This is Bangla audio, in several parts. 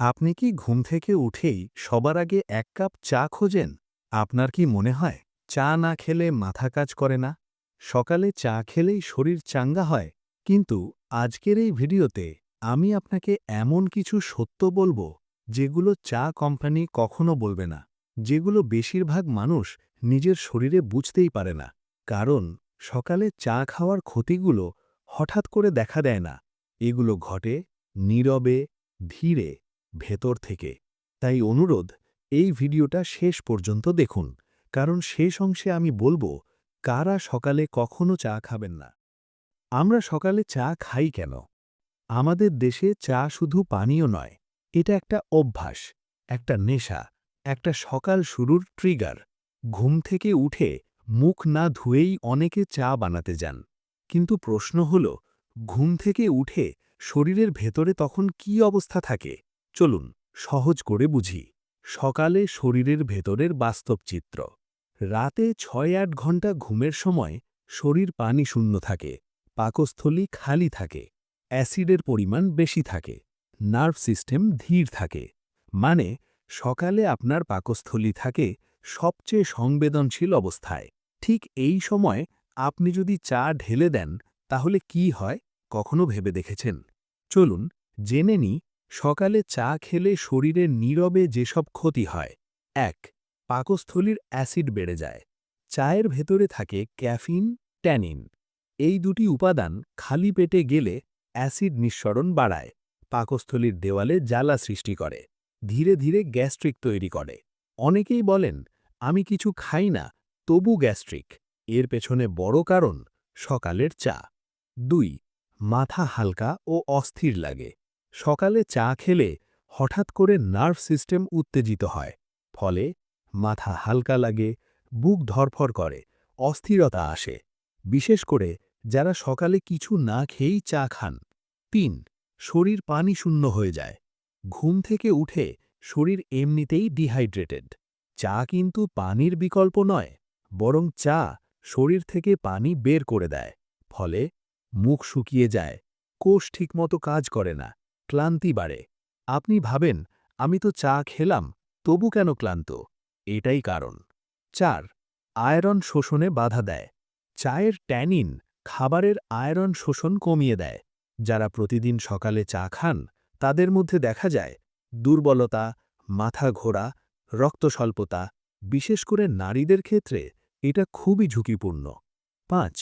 আপনি কি ঘুম থেকে উঠেই সবার আগে এক কাপ চা খোঁজেন? আপনার কি মনে হয়, চা না খেলে মাথা কাজ করে না? সকালে চা খেলেই শরীর চাঙ্গা হয়। কিন্তু আজকের এই ভিডিওতে আমি আপনাকে এমন কিছু সত্য বলব, যেগুলো চা কোম্পানি কখনো বলবে না, যেগুলো বেশিরভাগ মানুষ নিজের শরীরে বুঝতেই পারে না। কারণ সকালে চা খাওয়ার ক্ষতিগুলো হঠাৎ করে দেখা দেয় না। এগুলো ঘটে নীরবে, ধীরে। ভেতর থেকে। তাই অনুরোধ, এই ভিডিওটা শেষ পর্যন্ত দেখুন, কারণ শেষ অংশে আমি বলব, কারা সকালে কখনো চা খাবেন না? আমরা সকালে চা খাই কেন? আমাদের দেশে চা শুধু পানীয় নয়, এটা একটা অভ্যাস, একটা নেশা, একটা সকাল শুরুর ট্রিগার। ঘুম থেকে উঠে মুখ না ধুয়েই অনেকে চা বানাতে যান। কিন্তু প্রশ্ন হল, ঘুম থেকে উঠে শরীরের ভেতরে তখন কি অবস্থা থাকে? চলুন সহজ করে বুঝি। সকালে শরীরের ভেতরের বাস্তব চিত্র। রাতে ছয় আট ঘণ্টা ঘুমের সময় শরীর পানি শূন্য থাকে, পাকস্থলী খালি থাকে, অ্যাসিডের পরিমাণ বেশি থাকে, নার্ভ সিস্টেম ধীর থাকে মানে সকালে আপনার পাকস্থলী থাকে সবচেয়ে সংবেদনশীল অবস্থায়। ঠিক এই সময় আপনি যদি চা ঢেলে দেন, তাহলে কি হয়? কখনো ভেবে দেখেছেন? চলুন জেনে নি সকালে চা খেলে শরীরের নীরবে যেসব ক্ষতি হয়, এক, পাকস্থলীর অ্যাসিড বেড়ে যায়। চায়ের ভেতরে থাকে ক্যাফিন, ট্যানিন। এই দুটি উপাদান খালি পেটে গেলে অ্যাসিড নিঃসরণ বাড়ায়, পাকস্থলীর দেওয়ালে জ্বালা সৃষ্টি করে, ধীরে ধীরে গ্যাস্ট্রিক তৈরি করে। অনেকেই বলেন, আমি কিছু খাই না, তবু গ্যাস্ট্রিক। এর পেছনে বড় কারণ সকালের চা। দুই, মাথা হালকা ও অস্থির লাগে। সকালে চা খেলে হঠাৎ করে নার্ভ সিস্টেম উত্তেজিত হয়, ফলে মাথা হালকা লাগে, বুক ধরফর করে, অস্থিরতা আসে। বিশেষ করে যারা সকালে কিছু না খেয়েই চা খান। তিন, শরীর পানি শূন্য হয়ে যায়। ঘুম থেকে উঠে শরীর এমনিতেই ডিহাইড্রেটেড চা কিন্তু পানির বিকল্প নয়, বরং চা শরীর থেকে পানি বের করে দেয়, ফলে মুখ শুকিয়ে যায়, কোষ ঠিকমতো কাজ করে না। ক্লান্তি বাড়ে। আপনি ভাবেন, আমি তো চা খেলাম, তবু কেন ক্লান্ত? এটাই কারণ। চার, আয়রন শোষণে বাধা দেয়। চায়ের ট্যানিন খাবারের আয়রন শোষণ কমিয়ে দেয়। যারা প্রতিদিন সকালে চা খান, তাদের মধ্যে দেখা যায়, দুর্বলতা, মাথা ঘোরা রক্তস্বল্পতা বিশেষ করে নারীদের ক্ষেত্রে এটা খুবই ঝুঁকিপূর্ণ। পাঁচ,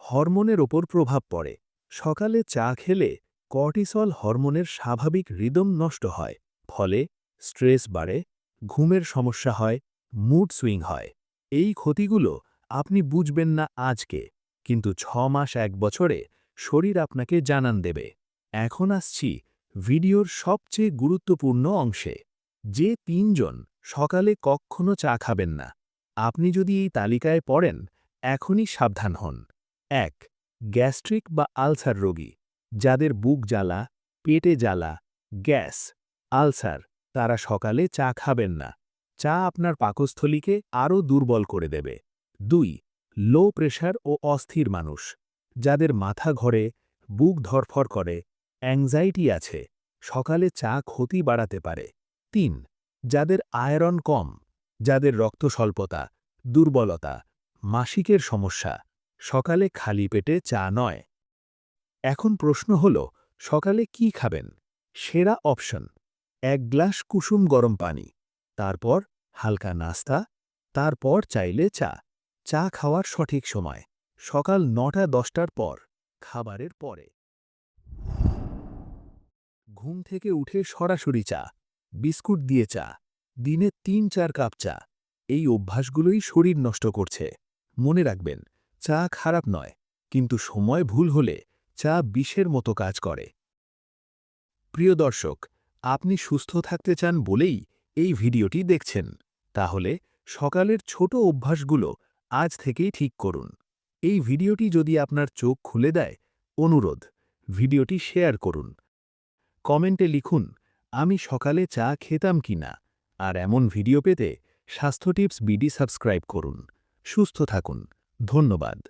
হরমোনের ওপর প্রভাব পড়ে। সকালে চা খেলে কর্টিসল হরমোনের স্বাভাবিক রিদম নষ্ট হয়, ফলে স্ট্রেস বাড়ে, ঘুমের সমস্যা হয়, মুড সুইং হয়। এই ক্ষতিগুলো আপনি বুঝবেন না আজকে, কিন্তু ছ মাস এক বছরে শরীর আপনাকে জানান দেবে। এখন আসছি ভিডিওর সবচেয়ে গুরুত্বপূর্ণ অংশে। যে তিনজন সকালে কখনো চা খাবেন না, আপনি যদি এই তালিকায় পড়েন, এখনই সাবধান হন। এক, গ্যাস্ট্রিক বা আলসার রোগী। যাদের বুক জ্বালা, পেটে জ্বালা, গ্যাস, আলসার, তারা সকালে চা খাবেন না। চা আপনার পাকস্থলীকে আরও দুর্বল করে দেবে। দুই, লো প্রেশার ও অস্থির মানুষ। যাদের মাথা ঘরে, বুক ধরফর করে, অ্যাংজাইটি আছে, সকালে চা ক্ষতি বাড়াতে পারে। তিন, যাদের আয়রন কম, যাদের রক্ত স্বল্পতা দুর্বলতা, মাসিকের সমস্যা, সকালে খালি পেটে চা নয়। এখন প্রশ্ন হল, সকালে কি খাবেন? সেরা অপশন, এক গ্লাস কুসুম গরম পানি, তারপর হালকা নাস্তা, তারপর চাইলে চা। চা খাওয়ার সঠিক সময়, সকাল নটা দশটার পর, খাবারের পরে। ঘুম থেকে উঠে সরাসরি চা, বিস্কুট দিয়ে চা, দিনে তিন চার কাপ চা, এই অভ্যাসগুলোই শরীর নষ্ট করছে। মনে রাখবেন, চা খারাপ নয়, কিন্তু সময় ভুল হলে চা বিষের মতো কাজ করে। প্রিয় দর্শক, আপনি সুস্থ থাকতে চান বলেই এই ভিডিওটি দেখছেন। তাহলে সকালের ছোট অভ্যাসগুলো আজ থেকেই ঠিক করুন। এই ভিডিওটি যদি আপনার চোখ খুলে দেয়, অনুরোধ, ভিডিওটি শেয়ার করুন। কমেন্টে লিখুন, আমি সকালে চা খেতাম কি না? আর এমন ভিডিও পেতে স্বাস্থ্য টিপস বিডি সাবস্ক্রাইব করুন। সুস্থ থাকুন। ধন্যবাদ।